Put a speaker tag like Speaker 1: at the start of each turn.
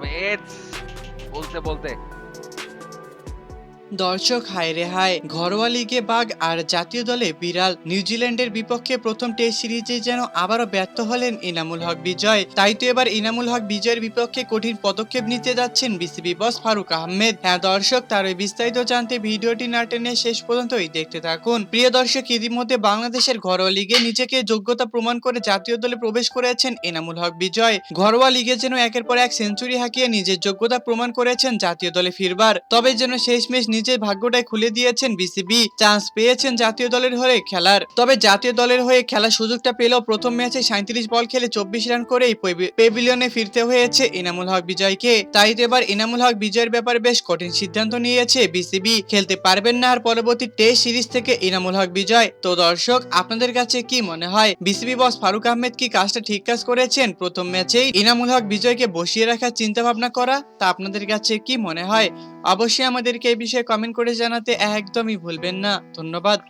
Speaker 1: তবে বলতে বলতে
Speaker 2: দর্শক, হায় রে হায়। ঘরোয়া লিগে বাঘ আর জাতীয় দলে বিড়াল নিউজিল্যান্ডের বিপক্ষে প্রথম টেস্ট সিরিজে যেন আবারও ব্যর্থ হলেন ইনামুল হক বিজয়। তাই তো এবার ইনামুল হক বিজয়ের বিপক্ষে কঠিন পদক্ষেপ নিতে যাচ্ছেন বিসিবি বস ফারুক আহমেদ। হ্যাঁ দর্শক, তার বিস্তারিত জানতে ভিডিওটি না টেনে শেষ পর্যন্তই দেখতে থাকুন। প্রিয় দর্শক, ইতিমধ্যে বাংলাদেশের ঘরোয়া লিগে নিজেকে যোগ্যতা প্রমাণ করে জাতীয় দলে প্রবেশ করেছেন এনামুল হক বিজয়। ঘরোয়া লিগে যেন একের পর এক সেঞ্চুরি হাঁকিয়ে নিজের যোগ্যতা প্রমাণ করেছেন জাতীয় দলে ফিরবার। তবে যেন শেষমেশ নিজের ভাগ্যটাই খুলে দিয়েছেন বিসিবি। চান্স পেয়েছেন জাতীয় দলের হয়ে খেলার। তবে জাতীয় দলের হয়ে খেলার সুযোগটা পেলেও প্রথম ম্যাচে সাঁত্রিশ বল খেলে চব্বিশ রান করেই পেভি- পেভিলিয়নে ফিরতে হয়েছে ইনামুল হক বিজয়কে। তাই এবার ইনামুল হক বিজয়ের ব্যাপারে বেশ কঠিন সিদ্ধান্ত নিয়েছে বিসিবি। খেলতে পারবেন না আর পরবর্তী টেস্ট সিরিজ থেকে ইনামুল হক বিজয়। তো দর্শক, আপনাদের কাছে কি মনে হয়? বিসিবি বস ফারুক আহমেদ কি কাজটা ঠিক কাজ করেছেন প্রথম ম্যাচেই? ইনামুল হক বিজয়কে বসিয়ে রাখার চিন্তা ভাবনা করা? তা আপনাদের কাছে কি মনে হয়? অবশ্যই আমাদেরকে এই বিষয়ে কমেন্ট করে জানাতে একদমই ভুলবেন না। ধন্যবাদ।